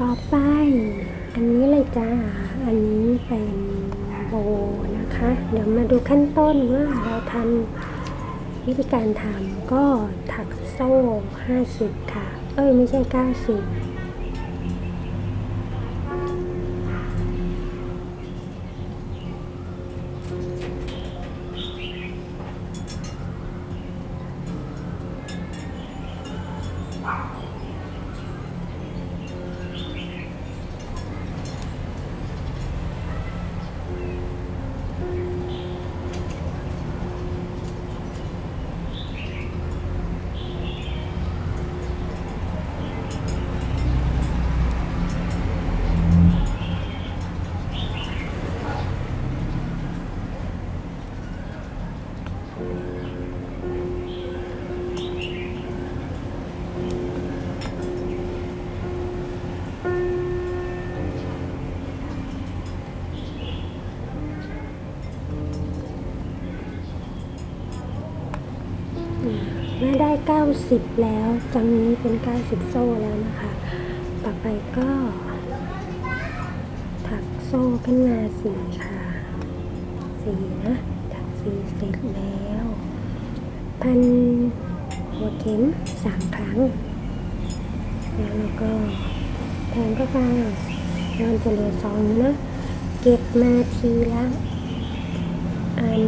ต่อไป อันนี้เลยจ้า อันนี้เป็นโบนะคะ เดี๋ยวมาดูขั้นต้นว่าเราทำวิธีการทำก็ถักโซ่ 50 ค่ะ เอ้ยไม่ใช่ 90 เมื่อได้ 90 แล้วจังนี้เป็น 90 โซ่แล้วนะคะ ต่อไปก็ ถักโซ่ขึ้นมาสี่ค่ะสี่นะถักสี่เสร็จแล้วพันหัวเข็มสามครั้ง แล้วเราก็แทงก็ฟางแล้วมันจะเหลือสองนะ เก็บมาทีละ อัน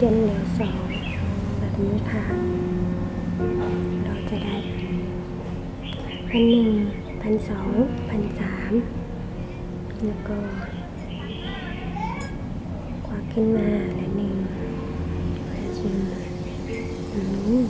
จนเหลือสองแบบนี้ค่ะ เราจะได้พันหนึ่งพันสองพันสามแล้วก็ควักขึ้นมาและหนึ่งและชิมอืม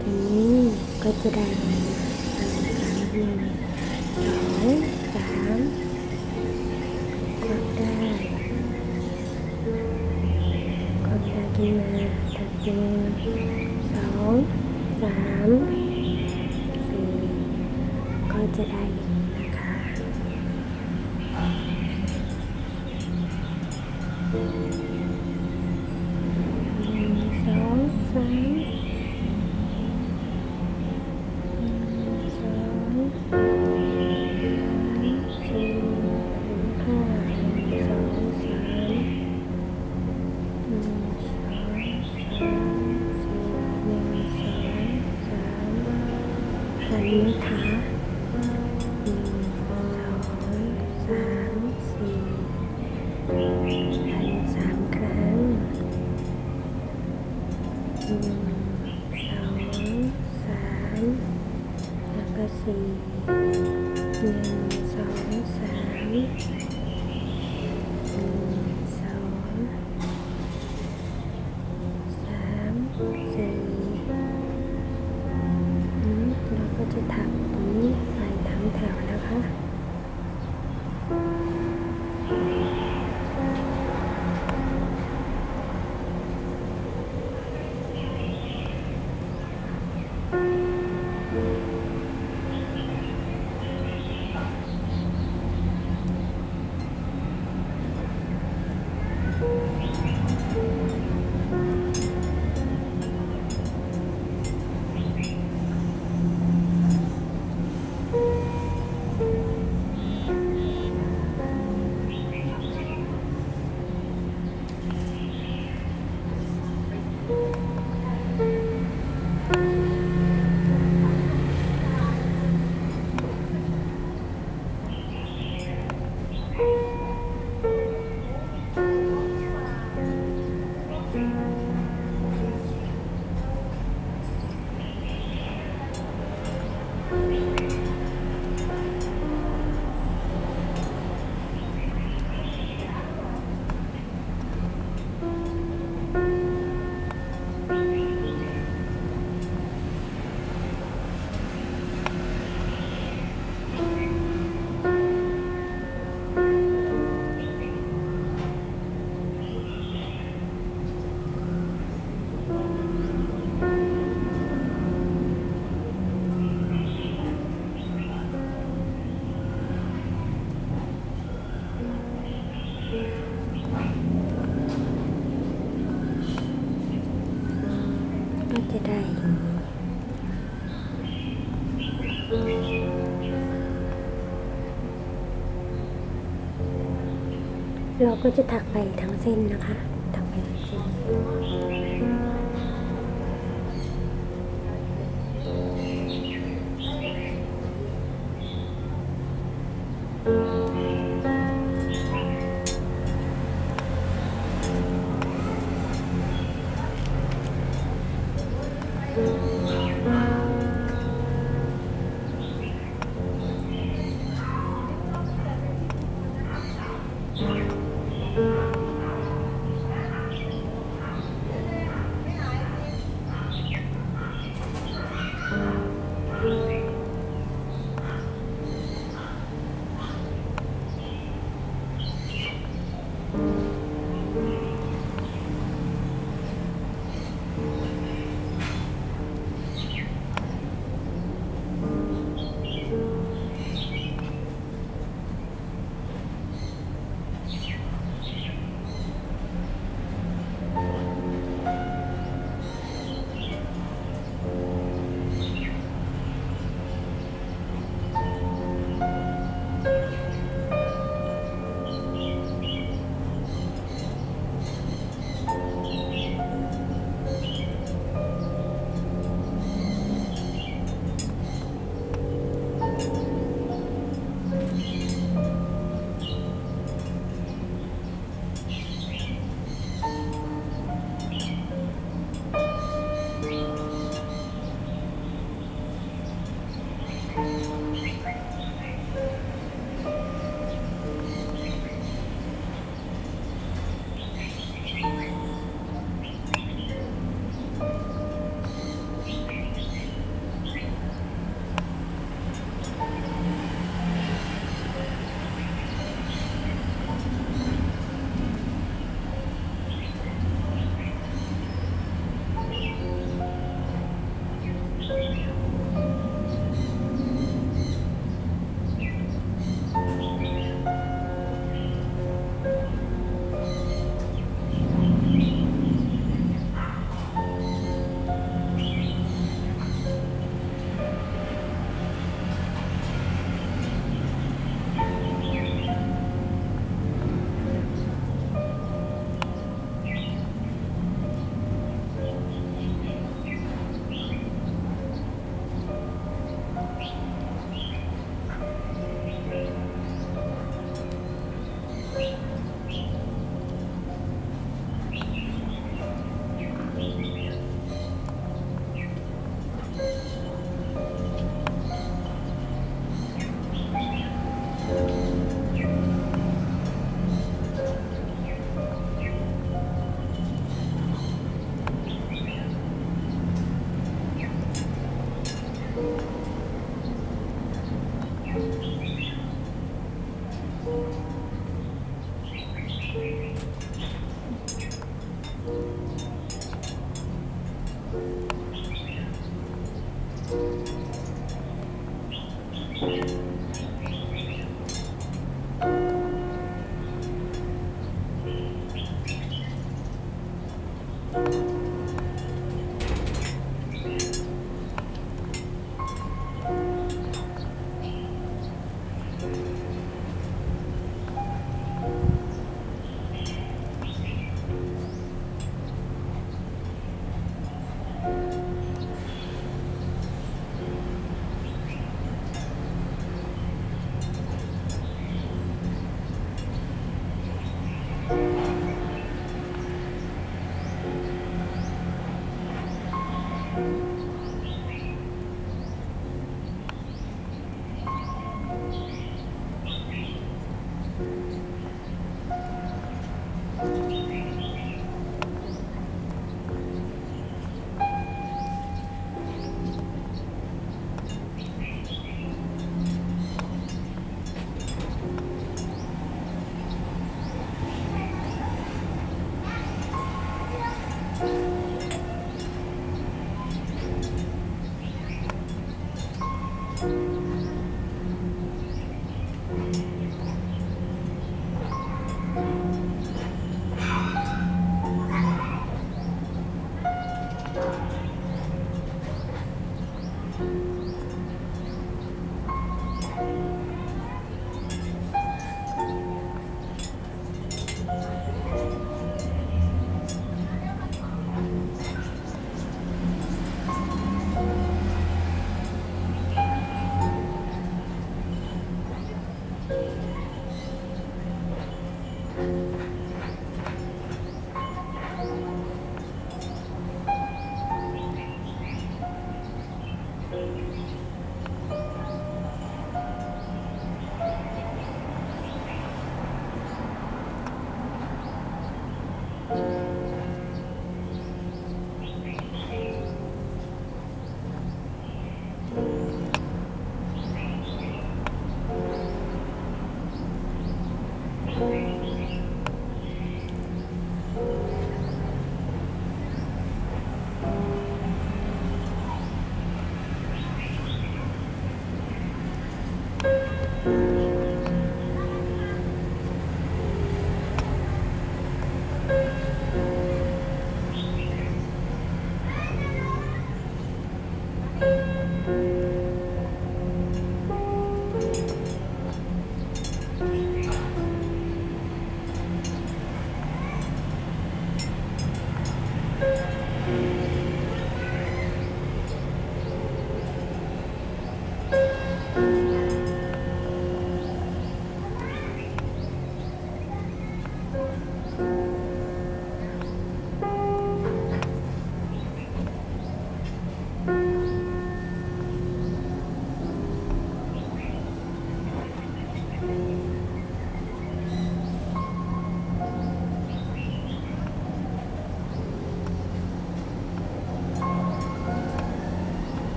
ทีนี้ก็จะได้หนึ่งสองสามควักได้ก็จะขึ้นมาถัดหนึ่งสอง ก็จะได้อย่างนี้นะคะามสี่อืมเราก็จะถักตรงนี้ใส่ทั้งแถวนะคะ เราก็จะถักไปทั้งเส้นนะคะ ถักไปทั้งเส้น